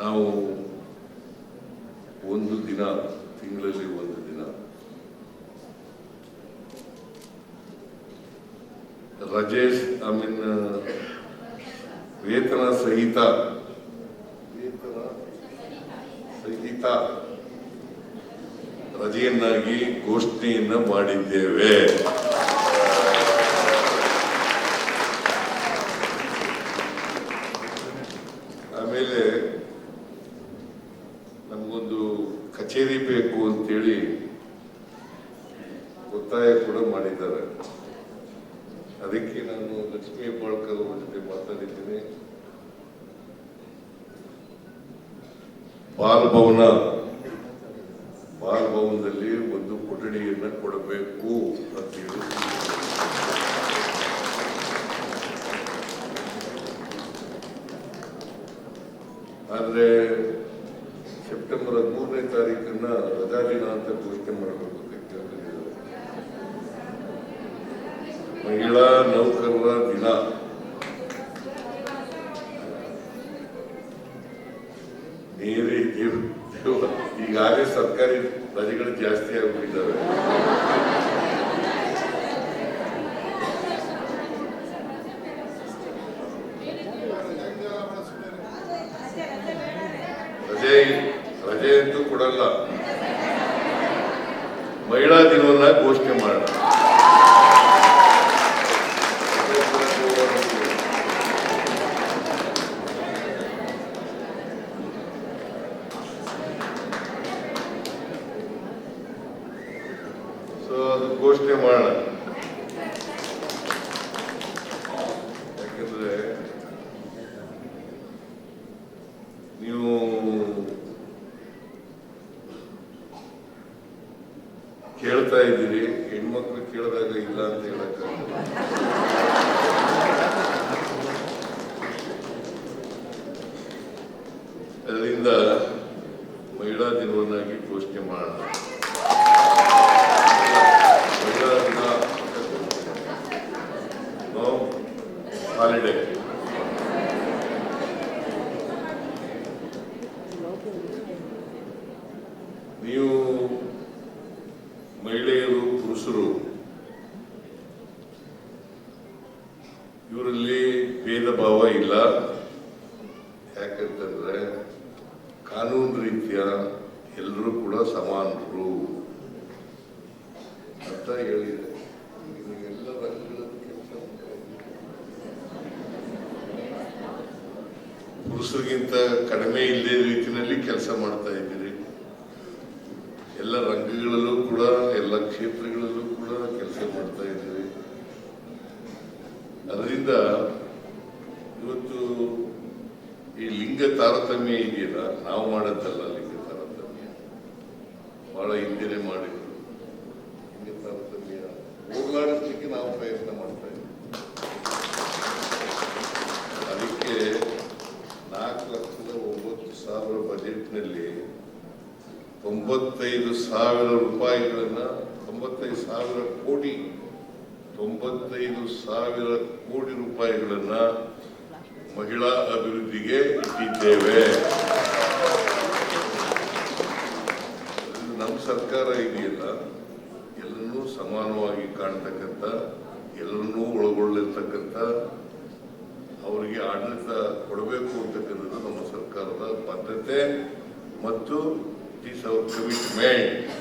ನಾವು ಒಂದು ದಿನ, ತಿಂಗಳಲ್ಲಿ ಒಂದು ದಿನ ರಜೇಶ್ ಐ ಮೀನ್ ವೇತನ ಸಹಿತ ವೇತನ ಸಹಿತ ರಜೆಯನ್ನಾಗಿ ಘೋಷಣೆಯನ್ನ ಮಾಡಿದ್ದೇವೆ. ಆಮೇಲೆ ಕಚೇರಿ ಬೇಕು ಅಂತೇಳಿ ಒತ್ತಾಯ ಕೂಡ ಮಾಡಿದ್ದಾರೆ. ಅದಕ್ಕೆ ನಾನು ಲಕ್ಷ್ಮೀ ಹೆಬ್ಬಾಳ್ಕರ್ ಅವರ ಜೊತೆ ಮಾತಾಡಿದ್ದೀನಿ. ಬಾಲ್ ಭವನ, ಬಾಲ್ ಭವನದಲ್ಲಿ ಒಂದು ಕೊಠಡಿಯನ್ನು ಕೊಡಬೇಕು ಅಂತೇಳಿ ಆದ್ರೆ ಸೆಪ್ಟೆಂಬರ್ ಹದಿಮೂರನೇ ತಾರೀಕನ್ನ ರಜಾ ದಿನ ಅಂತ ಘೋಷಣೆ ಮಾಡಬೇಕು ಮಹಿಳಾ ನೌಕರರ ದಿನ. ಈಗಾಗಲೇ ಸರ್ಕಾರಿ ರಜೆಗಳು ಜಾಸ್ತಿ ಆಗ್ಬಿಟ್ಟಿದ್ದಾವೆ. ರಜೆ ಅಂತೂ ಕೊಡಲ್ಲ. ಮಹಿಳಾ ದಿನವನ್ನ ಘೋಷಣೆ ಮಾಡೋಣ. ಸೊ ಅದು ಘೋಷಣೆ ಮಾಡೋಣ ಯಾಕಂದ್ರೆ ನೀವು ಕೇಳ್ತಾ ಇದ್ದೀರಿ, ಹೆಣ್ಮಕ್ಳು ಕೇಳಿದಾಗ ಇಲ್ಲ ಅಂತ ಹೇಳಕ್ಕೆ ಅದರಿಂದ ಮಹಿಳಾ ದಿನವನ್ನಾಗಿ ಘೋಷಣೆ ಮಾಡೋಣ. ಮಹಿಳಾ ದಿನ ಹಾಲಿಡೇ ನೀವು ಮಹಿಳೆಯರು, ಪುರುಷರು, ಇವರಲ್ಲಿ ಭೇದ ಭಾವ ಇಲ್ಲ. ಯಾಕಂತಂದ್ರೆ ಕಾನೂನು ರೀತಿಯ ಎಲ್ಲರೂ ಕೂಡ ಸಮಾನರು ಅಂತ ಹೇಳಿದೆ ಎಲ್ಲ. ಪುರುಷರಿಗಿಂತ ಕಡಿಮೆ ಇಲ್ಲದೆ ರೀತಿಯಲ್ಲಿ ಕೆಲಸ ಮಾಡ್ತಾ ಇದ್ದೀರಿ. ಎಲ್ಲ ರಂಗಗಳಲ್ಲೂ ಕ್ಷೇತ್ರಗಳಲ್ಲೂ ಕೂಡ ಕೆಲಸ ಮಾಡ್ತಾ ಇದ್ದೀವಿ. ಅದರಿಂದ ಇವತ್ತು ಈ ಲಿಂಗ ತಾರತಮ್ಯ ಇದೆಯಲ್ಲ, ನಾವು ಮಾಡೋದಲ್ಲ ಲಿಂಗ ತಾರತಮ್ಯ. ಬಹಳ ಹಿಂದೆನೆ ಮಾಡಿದ್ರು. ಲಿಂಗ ತಾರತಮ್ಯ ಹೋಗ್ಲಾಡಿಸ್ಲಿಕ್ಕೆ ನಾವು ಪ್ರಯತ್ನ ಮಾಡ್ತಾ ಇದ್ದೀವಿ. ಅದಕ್ಕೆ ನಾಲ್ಕು ಲಕ್ಷದ ಒಂಬತ್ತು ಸಾವಿರ ಬಜೆಟ್ನಲ್ಲಿ ತೊಂಬತ್ತೈದು ಸಾವಿರ ರೂಪಾಯಿಗಳನ್ನ ತೊಂಬತ್ತೈದು ಸಾವಿರ ಕೋಟಿ. ತೊಂಬತ್ತೈದು ಸಾವಿರ ಕೋಟಿ ರೂಪಾಯಿಗಳನ್ನ ಮಹಿಳಾ ಅಭಿವೃದ್ಧಿಗೆ ಇಟ್ಟಿದ್ದೇವೆ. ನಮ್ಮ ಸರ್ಕಾರ ಇದೆಯಲ್ಲ ಎಲ್ಲರನ್ನೂ ಸಮಾನವಾಗಿ ಕಾಣ್ತಕ್ಕಂಥ ಎಲ್ಲರನ್ನೂ ಒಳಗೊಳ್ಳಿರ್ತಕ್ಕಂಥ, ಅವರಿಗೆ ಆಡಳಿತ ಕೊಡಬೇಕು ಅಂತಕ್ಕಂಥದ್ದು ನಮ್ಮ ಸರ್ಕಾರದ ಬದ್ಧತೆ ಮತ್ತು ಇಟ್ ಈಸ್ ಅವರ್ ಕಮಿಟ್ಮೆಂಟ್